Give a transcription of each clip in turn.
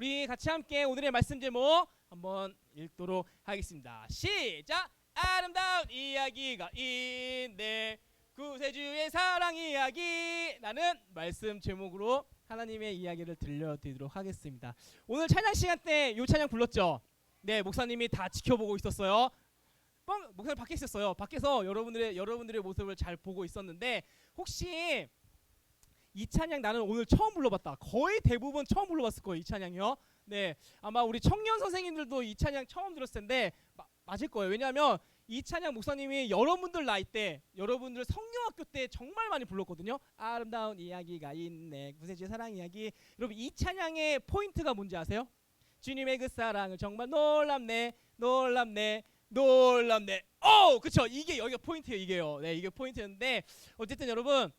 우리 같이 함께 오늘의 말씀 제목 한번 읽도록 하겠습니다. 시작. 아름다운 이야기가 있네. 구세주의 사랑 이야기. 라는 말씀 제목으로 하나님의 이야기를 들려드리도록 하겠습니다. 오늘 찬양 시간 때이 찬양 불렀죠. 네, 목사님이 다 지켜보고 있었어요. 뻥 목사님 밖에 있었어요. 밖에서 여러분들의 여러분들의 모습을 잘 보고 있었는데 혹시 이 찬양 나는 오늘 처음 불러봤다. 거의 대부분 처음 불러봤을 거예요. 이 찬양이요. 네, 아마 우리 청년 선생님들도 이 찬양 처음 들었을 텐데 마- 맞을 거예요. 왜냐하면 이 찬양 목사님이 여러분들 나이 때, 여러분들 성령학교 때 정말 많이 불렀거든요. 아름다운 이야기가 있네, 구세주의 사랑 이야기. 여러분 이 찬양의 포인트가 뭔지 아세요? 주님의 그 사랑을 정말 놀랍네, 놀랍네, 놀랍네. 오, 그쵸? 이게 여기가 포인트예요. 이게요. 네, 이게 포인트였는데 어쨌든 여러분.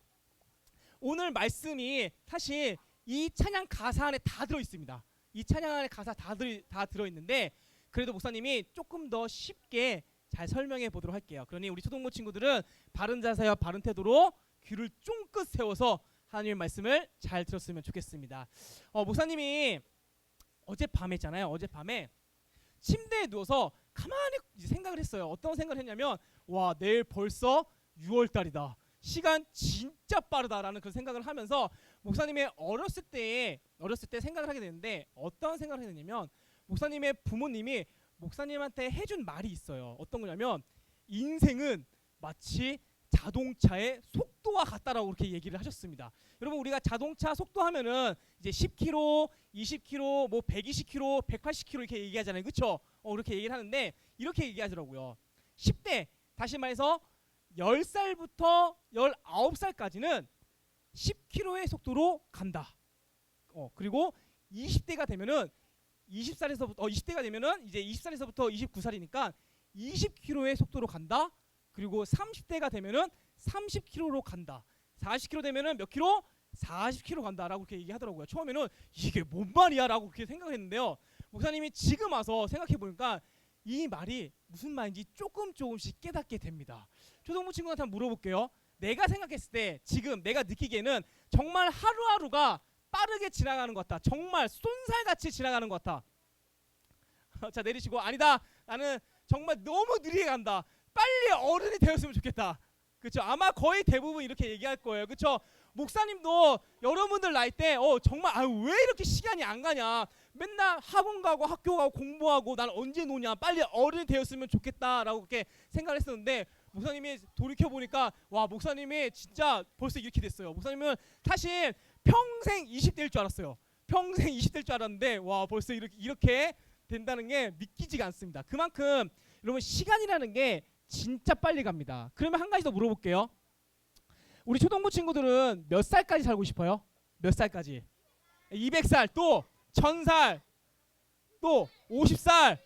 오늘 말씀이 사실 이 찬양 가사 안에 다 들어 있습니다. 이 찬양 안에 가사 다, 들, 다 들어 있는데 그래도 목사님이 조금 더 쉽게 잘 설명해 보도록 할게요. 그러니 우리 초동부 친구들은 바른 자세와 바른 태도로 귀를 쫑긋 세워서 하나님의 말씀을 잘 들었으면 좋겠습니다. 어, 목사님이 어젯밤에 있잖아요. 어젯밤에 침대에 누워서 가만히 생각을 했어요. 어떤 생각을 했냐면 와 내일 벌써 6월 달이다. 시간 진짜 빠르다라는 그 생각을 하면서 목사님의 어렸을 때 어렸을 때 생각을 하게 되는데 어떤 생각을 했냐면 목사님의 부모님이 목사님한테 해준 말이 있어요. 어떤 거냐면 인생은 마치 자동차의 속도와 같다라고 그렇게 얘기를 하셨습니다. 여러분 우리가 자동차 속도 하면은 이제 10km, 20km, 뭐 120km, 180km 이렇게 얘기하잖아요. 그렇죠? 어, 그렇게 얘기를 하는데 이렇게 얘기하더라고요. 10대 다시 말해서 10살부터 19살까지는 10km의 속도로 간다. 어, 그리고 20대가 되면은 20살에서부터 어, 20대가 되면은 이제 20살에서부터 29살이니까 20km의 속도로 간다. 그리고 30대가 되면은 30km로 간다. 40km 되면은 몇 킬로? 40km 간다라고 그렇게 얘기하더라고요. 처음에는 이게 뭔 말이야라고 그렇게 생각했는데요. 목사님이 지금 와서 생각해 보니까 이 말이 무슨 말인지 조금 조금씩 깨닫게 됩니다. 초등부 친구한테 한번 물어볼게요. 내가 생각했을 때 지금 내가 느끼기에는 정말 하루하루가 빠르게 지나가는 것 같다. 정말 쏜살같이 지나가는 것 같다. 자 내리시고 아니다. 나는 정말 너무 느리게 간다. 빨리 어른이 되었으면 좋겠다. 그렇죠. 아마 거의 대부분 이렇게 얘기할 거예요. 그렇죠. 목사님도 여러분들 나이 때 어, 정말 아, 왜 이렇게 시간이 안 가냐. 맨날 학원 가고 학교 가고 공부하고 난 언제 노냐. 빨리 어른이 되었으면 좋겠다라고 그렇게 생각을 했었는데 목사님이 돌이켜 보니까 와 목사님이 진짜 벌써 이렇게 됐어요. 목사님은 사실 평생 20대일 줄 알았어요. 평생 20대일 줄 알았는데 와 벌써 이렇게 이렇게 된다는 게 믿기지가 않습니다. 그만큼 여러분 시간이라는 게 진짜 빨리 갑니다. 그러면 한 가지 더 물어볼게요. 우리 초등부 친구들은 몇 살까지 살고 싶어요? 몇 살까지? 200살 또 1000살 또 50살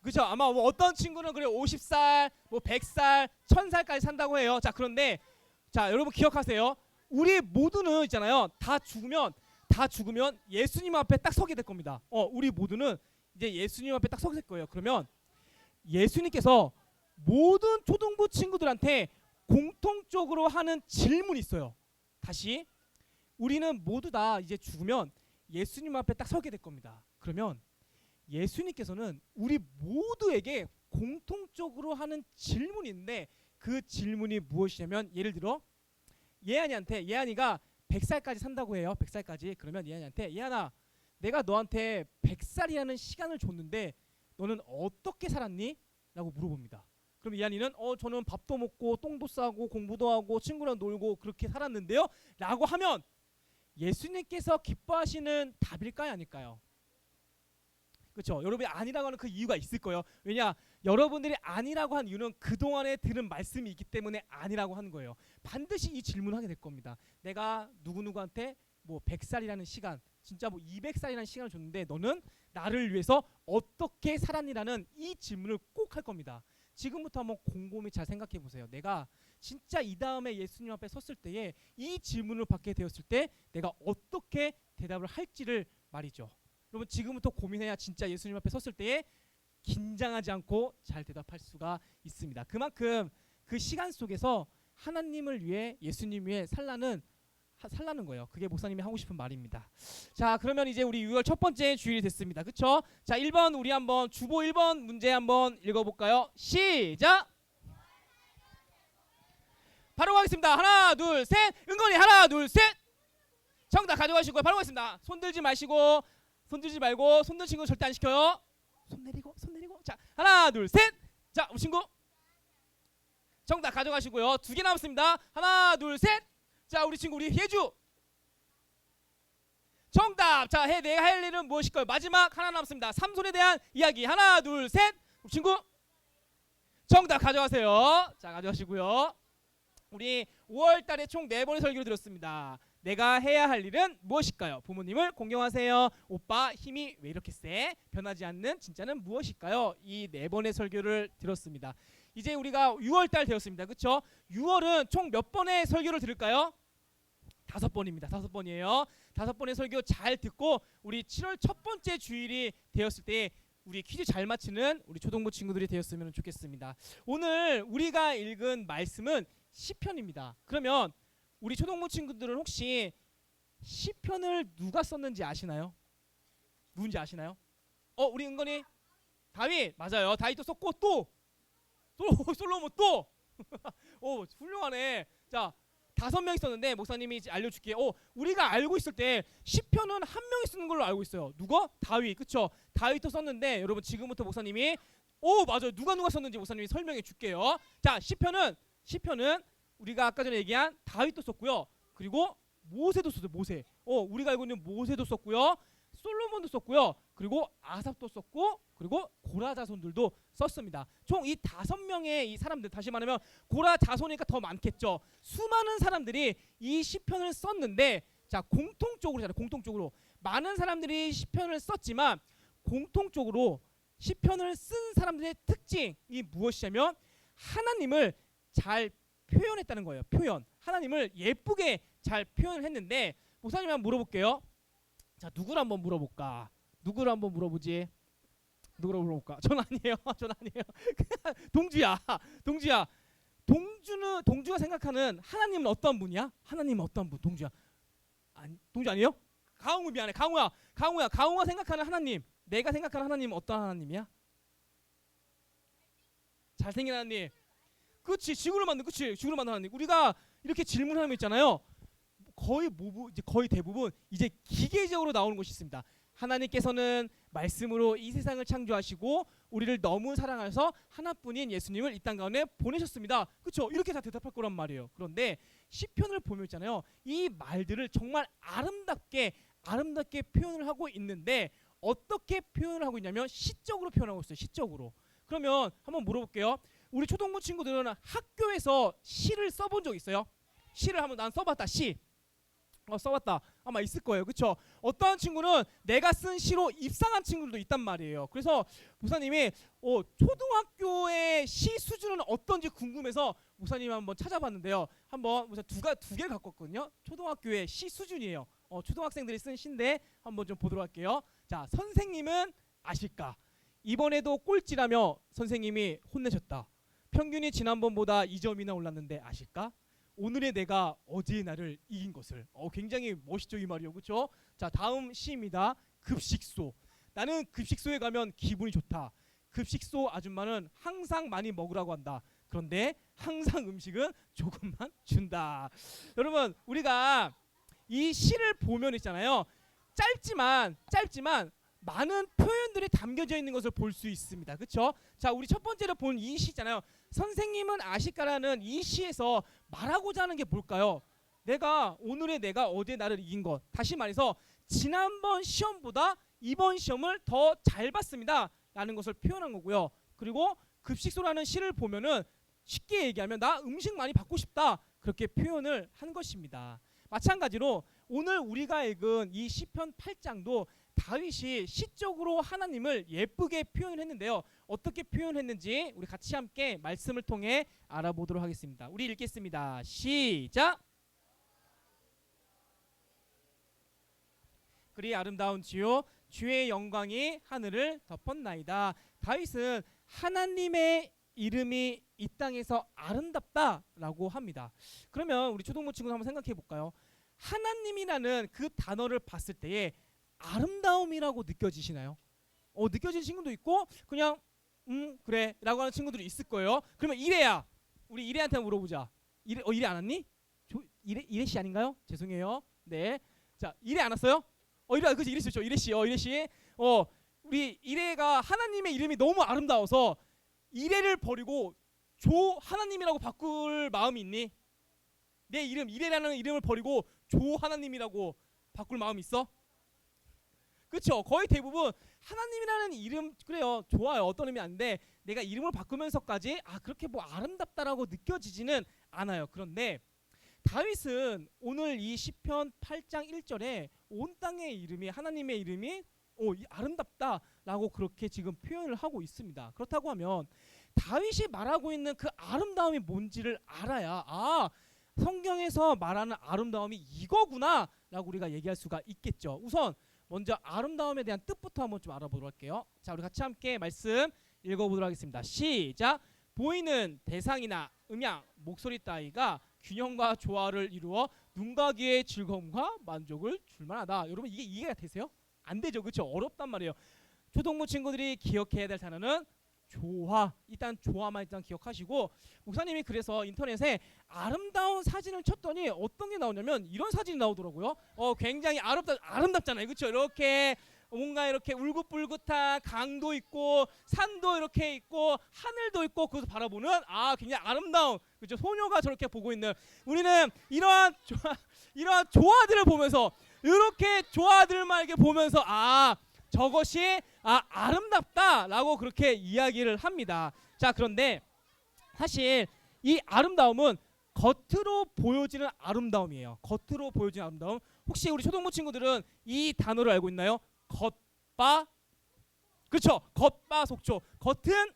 그렇죠. 아마 뭐 어떤 친구는 그래 50살, 뭐 100살, 1000살까지 산다고 해요. 자, 그런데 자, 여러분 기억하세요. 우리 모두는 있잖아요. 다 죽으면 다 죽으면 예수님 앞에 딱 서게 될 겁니다. 어, 우리 모두는 이제 예수님 앞에 딱 서게 될 거예요. 그러면 예수님께서 모든 초등부 친구들한테 공통적으로 하는 질문이 있어요. 다시 우리는 모두 다 이제 죽으면 예수님 앞에 딱 서게 될 겁니다. 그러면 예수님께서는 우리 모두에게 공통적으로 하는 질문이 있는데 그 질문이 무엇이냐면 예를 들어 예한이한테 예한이가 100살까지 산다고 해요. 100살까지. 그러면 예한이한테 예한아 내가 너한테 100살이라는 시간을 줬는데 너는 어떻게 살았니? 라고 물어봅니다. 그럼 예한이는 어 저는 밥도 먹고 똥도 싸고 공부도 하고 친구랑 놀고 그렇게 살았는데요. 라고 하면 예수님께서 기뻐하시는 답일까요? 아닐까요? 그렇죠? 여러분이 아니라고 하는 그 이유가 있을 거예요. 왜냐? 여러분들이 아니라고 한 이유는 그동안에 들은 말씀이 있기 때문에 아니라고 하는 거예요. 반드시 이 질문을 하게 될 겁니다. 내가 누구누구한테 뭐 100살이라는 시간, 진짜 뭐 200살이라는 시간을 줬는데 너는 나를 위해서 어떻게 살았니라는 이 질문을 꼭 할 겁니다. 지금부터 한번 곰곰이 잘 생각해 보세요. 내가 진짜 이 다음에 예수님 앞에 섰을 때에 이 질문을 받게 되었을 때 내가 어떻게 대답을 할지를 말이죠. 여러분 지금부터 고민해야 진짜 예수님 앞에 섰을 때에 긴장하지 않고 잘 대답할 수가 있습니다. 그만큼 그 시간 속에서 하나님을 위해 예수님 위해 살라는 하- 살라는 거예요. 그게 목사님이 하고 싶은 말입니다. 자, 그러면 이제 우리 6월 첫 번째 주일이 됐습니다. 그렇죠? 자, 1번 우리 한번 주보 1번 문제 한번 읽어 볼까요? 시작. 바로 가겠습니다. 하나, 둘, 셋. 은건이 하나, 둘, 셋. 정답 가져가시고요. 바로 가겠습니다. 손 들지 마시고 손 들지 말고 손든 친구 절대 안 시켜요. 손 내리고 손 내리고. 자, 하나, 둘, 셋. 자, 우리 친구. 정답 가져가시고요. 두 개 남았습니다. 하나, 둘, 셋. 자, 우리 친구 우리 예주. 정답. 자, 해 내가 할 일은 무엇일까요? 마지막 하나 남았습니다. 삼손에 대한 이야기. 하나, 둘, 셋. 우리 친구. 정답 가져가세요. 자, 가져가시고요. 우리 5월 달에 총 네 번의 설교를 들었습니다. 내가 해야 할 일은 무엇일까요? 부모님을 공경하세요. 오빠 힘이 왜 이렇게 세? 변하지 않는 진짜는 무엇일까요? 이 네 번의 설교를 들었습니다. 이제 우리가 6월 달 되었습니다. 그렇죠? 6월은 총 몇 번의 설교를 들을까요? 다섯 번입니다. 다섯 번이에요. 다섯 번의 설교 잘 듣고 우리 7월 첫 번째 주일이 되었을 때 우리 퀴즈 잘 맞히는 우리 초등부 친구들이 되었으면 좋겠습니다. 오늘 우리가 읽은 말씀은 시편입니다. 그러면 우리 초등부 친구들은 혹시 시편을 누가 썼는지 아시나요? 누군지 아시나요? 어, 우리 은건이 다윗 맞아요. 다윗도 썼고 또또 솔로몬 또. 오, 훌륭하네. 자, 다섯 명이 썼는데 목사님이 이제 알려줄게요. 오, 우리가 알고 있을 때 시편은 한 명이 쓰는 걸로 알고 있어요. 누가? 다윗, 그쵸? 다윗도 썼는데 여러분 지금부터 목사님이 오 맞아요. 누가 누가 썼는지 목사님이 설명해 줄게요. 자, 시편은 시편은 우리가 아까 전에 얘기한 다윗도 썼고요. 그리고 모세도 썼어요. 모세. 어, 우리가 알고 있는 모세도 썼고요. 솔로몬도 썼고요. 그리고 아삽도 썼고 그리고 고라 자손들도 썼습니다. 총 이 다섯 명의 이 사람들 다시 말하면 고라 자손이니까 더 많겠죠. 수많은 사람들이 이 시편을 썼는데 자 공통적으로 잖아요. 공통적으로 많은 사람들이 시편을 썼지만 공통적으로 시편을 쓴 사람들의 특징이 무엇이냐면 하나님을 잘 표현했다는 거예요. 표현. 하나님을 예쁘게 잘 표현을 했는데 목사님 한번 물어볼게요. 자 누구를 한번 물어볼까? 누구를 한번 물어보지? 누구를 물어볼까? 전 아니에요. 전 아니에요. 동주야. 동주야. 동주는 동주가 생각하는 하나님은 어떤 분이야? 하나님은 어떤 분? 동주야. 아니, 동주 아니에요? 강우 미안해. 강우야. 강우야. 강우가 생각하는 하나님. 내가 생각하는 하나님은 어떤 하나님이야? 잘생긴 하나님. 그렇지. 지구를 만든 그렇지. 지구를 만든 하나님. 우리가 이렇게 질문하는 거 있잖아요. 거의 모부 이제 거의 대부분 이제 기계적으로 나오는 것이 있습니다. 하나님께서는 말씀으로 이 세상을 창조하시고 우리를 너무 사랑하셔서 하나뿐인 예수님을 이 땅 가운데 보내셨습니다. 그렇죠? 이렇게 다 대답할 거란 말이에요. 그런데 시편을 보면 있잖아요. 이 말들을 정말 아름답게 아름답게 표현을 하고 있는데 어떻게 표현을 하고 있냐면 시적으로 표현하고 있어요. 시적으로. 그러면 한번 물어볼게요. 우리 초등부 친구들은 학교에서 시를 써본 적 있어요? 시를 한번 난 써봤다. 시. 어, 써봤다. 아마 있을 거예요. 그렇죠? 어떠한 친구는 내가 쓴 시로 입상한 친구들도 있단 말이에요. 그래서 목사님이 어, 초등학교의 시 수준은 어떤지 궁금해서 목사님 한번 찾아봤는데요. 한번 두가 두 개를 갖고 왔거든요. 초등학교의 시 수준이에요. 어, 초등학생들이 쓴 시인데 한번 좀 보도록 할게요. 자, 선생님은 아실까? 이번에도 꼴찌라며 선생님이 혼내셨다. 평균이 지난번보다 2점이나 올랐는데 아실까? 오늘의 내가 어제의 나를 이긴 것을. 어, 굉장히 멋있죠 이 말이요, 그렇죠? 자, 다음 시입니다. 급식소. 나는 급식소에 가면 기분이 좋다. 급식소 아줌마는 항상 많이 먹으라고 한다. 그런데 항상 음식은 조금만 준다. 여러분, 우리가 이 시를 보면 있잖아요. 짧지만 짧지만 많은 표현들이 담겨져 있는 것을 볼 수 있습니다. 그렇죠? 자, 우리 첫 번째로 본 이 시잖아요. 선생님은 아실까라는 이 시에서 말하고자 하는 게 뭘까요? 내가 오늘의 내가 어제 나를 이긴 것. 다시 말해서 지난번 시험보다 이번 시험을 더 잘 봤습니다 라는 것을 표현한 거고요. 그리고 급식소라는 시를 보면은 쉽게 얘기하면 나 음식 많이 받고 싶다 그렇게 표현을 한 것입니다. 마찬가지로 오늘 우리가 읽은 이 시편 8장도 다윗이 시적으로 하나님을 예쁘게 표현을 했는데요. 어떻게 표현했는지 우리 같이 함께 말씀을 통해 알아보도록 하겠습니다. 우리 읽겠습니다. 시작. 그리 아름다운 지요 주의 영광이 하늘을 덮었나이다. 다윗은 하나님의 이름이 이 땅에서 아름답다라고 합니다. 그러면 우리 초등부 친구 한번 생각해 볼까요? 하나님이라는 그 단어를 봤을 때에 아름다움이라고 느껴지시나요? 어 느껴지는 친구도 있고 그냥 음 그래라고 하는 친구들이 있을 거예요. 그러면 이래야 우리 이래한테 물어보자. 이래 어 이래 안 왔니? 조, 이래 이래 씨 아닌가요? 죄송해요. 네. 자 이래 안 왔어요? 어 이래 그지 이래 씨죠. 이래 씨. 어 이래 씨. 어 우리 이래가 하나님의 이름이 너무 아름다워서 이래를 버리고 조 하나님이라고 바꿀 마음이 있니? 내 이름 이래라는 이름을 버리고 조 하나님이라고 바꿀 마음 있어? 그렇죠. 거의 대부분 하나님이라는 이름 그래요. 좋아요. 어떤 의미 아닌데 내가 이름을 바꾸면서까지 아 그렇게 뭐 아름답다라고 느껴지지는 않아요. 그런데 다윗은 오늘 이 시편 8장 1절에 온 땅의 이름이 하나님의 이름이 오, 이 아름답다라고 그렇게 지금 표현을 하고 있습니다. 그렇다고 하면 다윗이 말하고 있는 그 아름다움이 뭔지를 알아야 아 성경에서 말하는 아름다움이 이거구나라고 우리가 얘기할 수가 있겠죠. 우선 먼저 아름다움에 대한 뜻부터 한번 좀 알아보도록 할게요. 자, 우리 같이 함께 말씀 읽어보도록 하겠습니다. 시작. 보이는 대상이나 음향, 목소리 따위가 균형과 조화를 이루어 눈과 귀의 즐거움과 만족을 줄만하다. 여러분 이게 이해가 되세요? 안 되죠, 그렇죠? 어렵단 말이에요. 초등부 친구들이 기억해야 될 단어는 조화. 일단 조화만 일단 기억하시고 목사님이 그래서 인터넷에 아름다운 사진을 쳤더니 어떤 게 나오냐면 이런 사진이 나오더라고요. 어 굉장히 아름다 아름답잖아요. 그렇죠? 이렇게 뭔가 이렇게 울긋불긋한 강도 있고 산도 이렇게 있고 하늘도 있고 그것을 바라보는 아 굉장히 아름다운 그죠 소녀가 저렇게 보고 있는 우리는 이러한 조화 이러한 조화들을 보면서 이렇게 조화들만 이렇게 보면서 아 저것이 아 아름답다라고 그렇게 이야기를 합니다. 자 그런데 사실 이 아름다움은 겉으로 보여지는 아름다움이에요. 겉으로 보여지는 아름다움. 혹시 우리 초등부 친구들은 이 단어를 알고 있나요? 겉바 그렇죠. 겉바 속촉. 겉은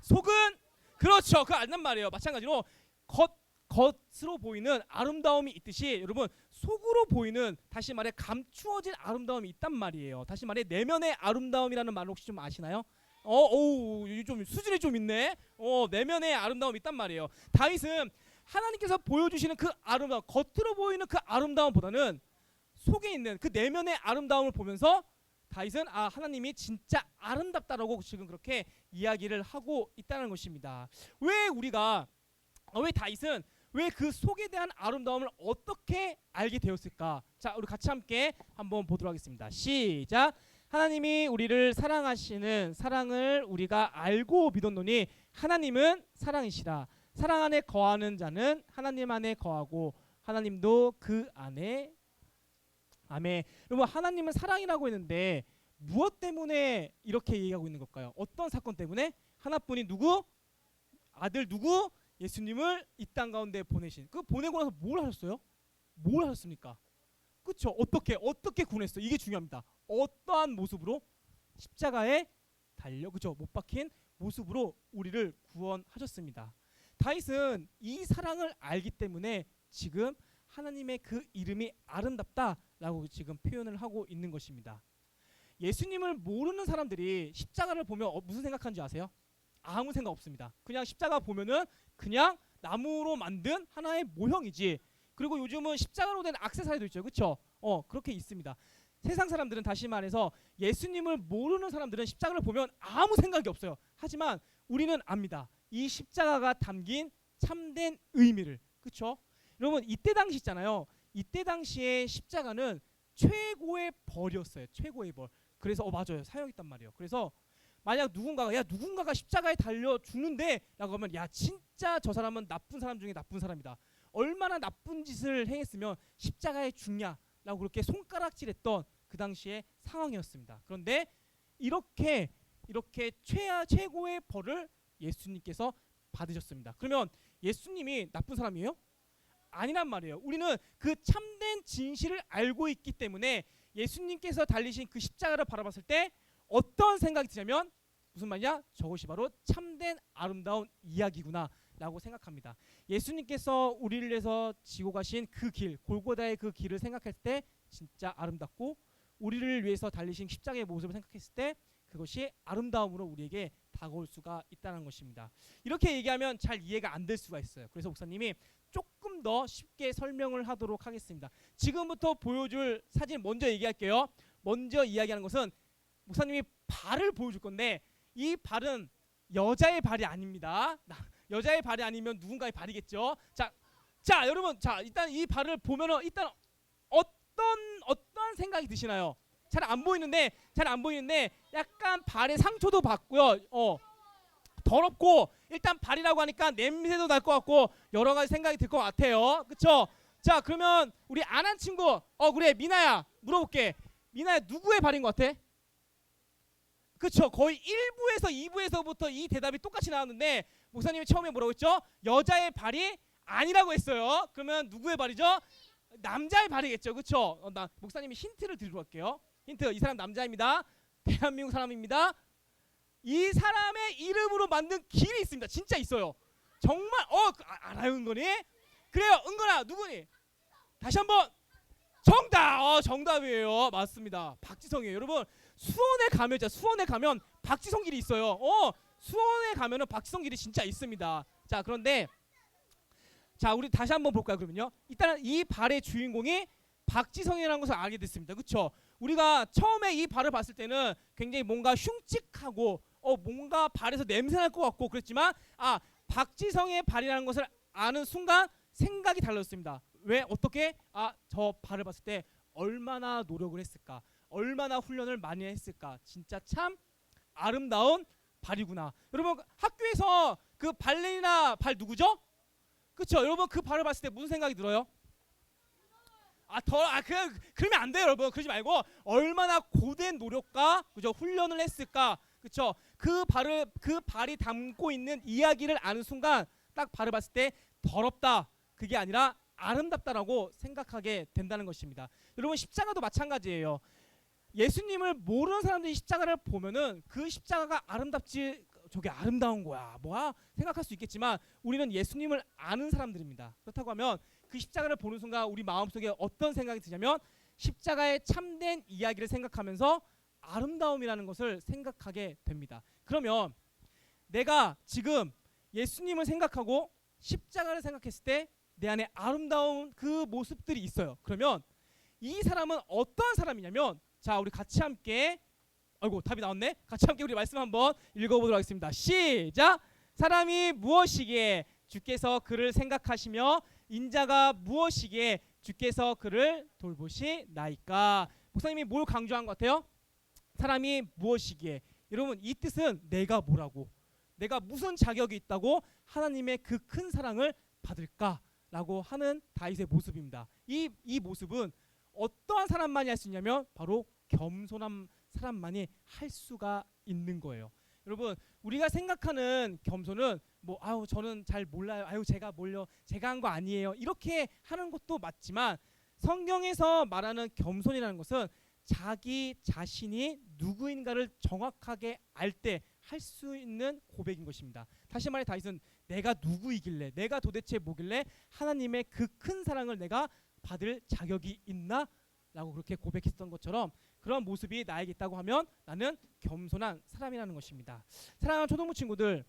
속은 그렇죠. 그거 안단 말이에요. 마찬가지로 겉 겉으로 보이는 아름다움이 있듯이 여러분 속으로 보이는 다시 말해 감추어진 아름다움이 있단 말이에요. 다시 말해 내면의 아름다움이라는 말 혹시 좀 아시나요? 어, 오, 좀 수준이 좀 있네. 어, 내면의 아름다움이 있단 말이에요. 다윗은 하나님께서 보여주시는 그 아름다움, 겉으로 보이는 그 아름다움보다는 속에 있는 그 내면의 아름다움을 보면서 다윗은 아 하나님이 진짜 아름답다라고 지금 그렇게 이야기를 하고 있다는 것입니다. 왜 우리가 어, 왜 다윗은 왜 그 속에 대한 아름다움을 어떻게 알게 되었을까? 자, 우리 같이 함께 한번 보도록 하겠습니다. 시작. 하나님이 우리를 사랑하시는 사랑을 우리가 알고 믿었노니 하나님은 사랑이시라. 사랑 안에 거하는 자는 하나님 안에 거하고 하나님도 그 안에 아멘. 여러분 하나님은 사랑이라고 했는데 무엇 때문에 이렇게 얘기하고 있는 걸까요? 어떤 사건 때문에? 하나뿐인 누구? 아들 누구? 예수님을 이 땅 가운데 보내신. 그 보내고 나서 뭘 하셨어요? 뭘 하셨습니까? 그렇죠. 어떻게 어떻게 구원했어? 이게 중요합니다. 어떠한 모습으로 십자가에 달려 그죠? 못 박힌 모습으로 우리를 구원하셨습니다. 다윗은 이 사랑을 알기 때문에 지금 하나님의 그 이름이 아름답다라고 지금 표현을 하고 있는 것입니다. 예수님을 모르는 사람들이 십자가를 보면 어, 무슨 생각하는지 아세요? 아무 생각 없습니다. 그냥 십자가 보면은 그냥 나무로 만든 하나의 모형이지. 그리고 요즘은 십자가로 된 액세서리도 있죠. 그렇죠? 어, 그렇게 있습니다. 세상 사람들은 다시 말해서 예수님을 모르는 사람들은 십자가를 보면 아무 생각이 없어요. 하지만 우리는 압니다. 이 십자가가 담긴 참된 의미를. 그렇죠? 여러분 이때 당시 있잖아요. 이때 당시에 십자가는 최고의 벌이었어요. 최고의 벌. 그래서 어 맞아요. 사형했단 말이에요. 그래서 만약 누군가가 야 누군가가 십자가에 달려 죽는데라고 하면 야 진짜 저 사람은 나쁜 사람 중에 나쁜 사람이다. 얼마나 나쁜 짓을 행했으면 십자가에 죽냐라고 그렇게 손가락질했던 그 당시의 상황이었습니다. 그런데 이렇게 이렇게 최하 최고의 벌을 예수님께서 받으셨습니다. 그러면 예수님이 나쁜 사람이에요? 아니란 말이에요. 우리는 그 참된 진실을 알고 있기 때문에 예수님께서 달리신 그 십자가를 바라봤을 때 어떤 생각이 드냐면 무슨 말이냐? 저것이 바로 참된 아름다운 이야기구나라고 생각합니다. 예수님께서 우리를 위해서 지고 가신 그 길, 골고다의 그 길을 생각할 때 진짜 아름답고 우리를 위해서 달리신 십자가의 모습을 생각했을 때 그것이 아름다움으로 우리에게 다가올 수가 있다는 것입니다. 이렇게 얘기하면 잘 이해가 안 될 수가 있어요. 그래서 목사님이 조금 더 쉽게 설명을 하도록 하겠습니다. 지금부터 보여줄 사진 먼저 얘기할게요. 먼저 이야기하는 것은 목사님이 발을 보여줄 건데 이 발은 여자의 발이 아닙니다. 나- 여자의 발이 아니면 누군가의 발이겠죠. 자, 자 여러분, 자 일단 이 발을 보면은 일단 어떤 어떤 생각이 드시나요? 잘 안 보이는데 잘 안 보이는데 약간 발에 상처도 받고요. 어 더럽고 일단 발이라고 하니까 냄새도 날 것 같고 여러 가지 생각이 들 것 같아요. 그쵸? 자 그러면 우리 안한 친구 어 그래 미나야 물어볼게. 미나야 누구의 발인 것 같아? 그쵸 거의 1부에서 2부에서부터 이 대답이 똑같이 나왔는데 목사님이 처음에 뭐라고 했죠? 여자의 발이 아니라고 했어요. 그러면 누구의 발이죠? 남자의 발이겠죠. 그쵸? 어, 나 목사님이 힌트를 드리러 갈게요. 힌트 이 사람 남자입니다. 대한민국 사람입니다. 이 사람의 이름으로 만든 길이 있습니다. 진짜 있어요. 정말 어 그, 아, 알아요 은건이? 그래요 은건아 누구니? 다시 한번 정답! 어 정답이에요. 맞습니다. 박지성이에요. 여러분 수원에 가면 진짜 수원에 가면 박지성 길이 있어요. 어 수원에 가면은 박지성 길이 진짜 있습니다. 자 그런데 자 우리 다시 한번 볼까요 그러면요? 일단은 이 발의 주인공이 박지성이라는 것을 알게 됐습니다. 그쵸? 우리가 처음에 이 발을 봤을 때는 굉장히 뭔가 흉측하고 어 뭔가 발에서 냄새 날 것 같고 그랬지만 아 박지성의 발이라는 것을 아는 순간 생각이 달라졌습니다. 왜 어떻게 아 저 발을 봤을 때 얼마나 노력을 했을까, 얼마나 훈련을 많이 했을까, 진짜 참 아름다운 발이구나. 여러분 학교에서 그 발레리나 발 누구죠? 그렇죠. 여러분 그 발을 봤을 때 무슨 생각이 들어요? 아더아그 그러면 안 돼요, 여러분. 그러지 말고 얼마나 고된 노력과 그죠 훈련을 했을까, 그렇죠. 그 발을 그 발이 담고 있는 이야기를 아는 순간 딱 발을 봤을 때 더럽다 그게 아니라 아름답다라고 생각하게 된다는 것입니다. 여러분 십자가도 마찬가지예요. 예수님을 모르는 사람들이 십자가를 보면은 그 십자가가 아름답지 저게 아름다운 거야 뭐야 생각할 수 있겠지만 우리는 예수님을 아는 사람들입니다. 그렇다고 하면 그 십자가를 보는 순간 우리 마음속에 어떤 생각이 드냐면 십자가의 참된 이야기를 생각하면서 아름다움이라는 것을 생각하게 됩니다. 그러면 내가 지금 예수님을 생각하고 십자가를 생각했을 때 내 안에 아름다운 그 모습들이 있어요. 그러면 이 사람은 어떤 사람이냐면 자 우리 같이 함께 아이고 답이 나왔네. 같이 함께 우리 말씀 한번 읽어보도록 하겠습니다. 시작. 사람이 무엇이기에 주께서 그를 생각하시며 인자가 무엇이기에 주께서 그를 돌보시나이까. 목사님이 뭘 강조한 것 같아요? 사람이 무엇이기에 여러분 이 뜻은 내가 뭐라고 내가 무슨 자격이 있다고 하나님의 그 큰 사랑을 받을까 라고 하는 다윗의 모습입니다. 이 이 모습은 어떠한 사람만이 할 수 있냐면 바로 겸손한 사람만이 할 수가 있는 거예요. 여러분 우리가 생각하는 겸손은 뭐 아우 저는 잘 몰라요. 아유 제가 몰려 제가 한 거 아니에요. 이렇게 하는 것도 맞지만 성경에서 말하는 겸손이라는 것은 자기 자신이 누구인가를 정확하게 알 때 할 수 있는 고백인 것입니다. 다시 말해 다윗은 내가 누구이길래 내가 도대체 뭐길래 하나님의 그 큰 사랑을 내가 받을 자격이 있나? 라고 그렇게 고백했던 것처럼 그런 모습이 나에게 있다고 하면 나는 겸손한 사람이라는 것입니다. 사랑하는 초등부 친구들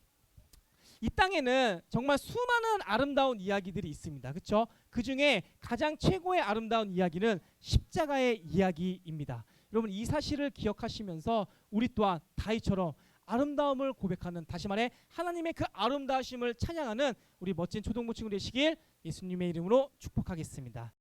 이 땅에는 정말 수많은 아름다운 이야기들이 있습니다. 그렇죠? 그 중에 가장 최고의 아름다운 이야기는 십자가의 이야기입니다. 여러분 이 사실을 기억하시면서 우리 또한 다이처럼 아름다움을 고백하는 다시 말해 하나님의 그 아름다우심을 찬양하는 우리 멋진 초등부 친구 되시길 예수님의 이름으로 축복하겠습니다.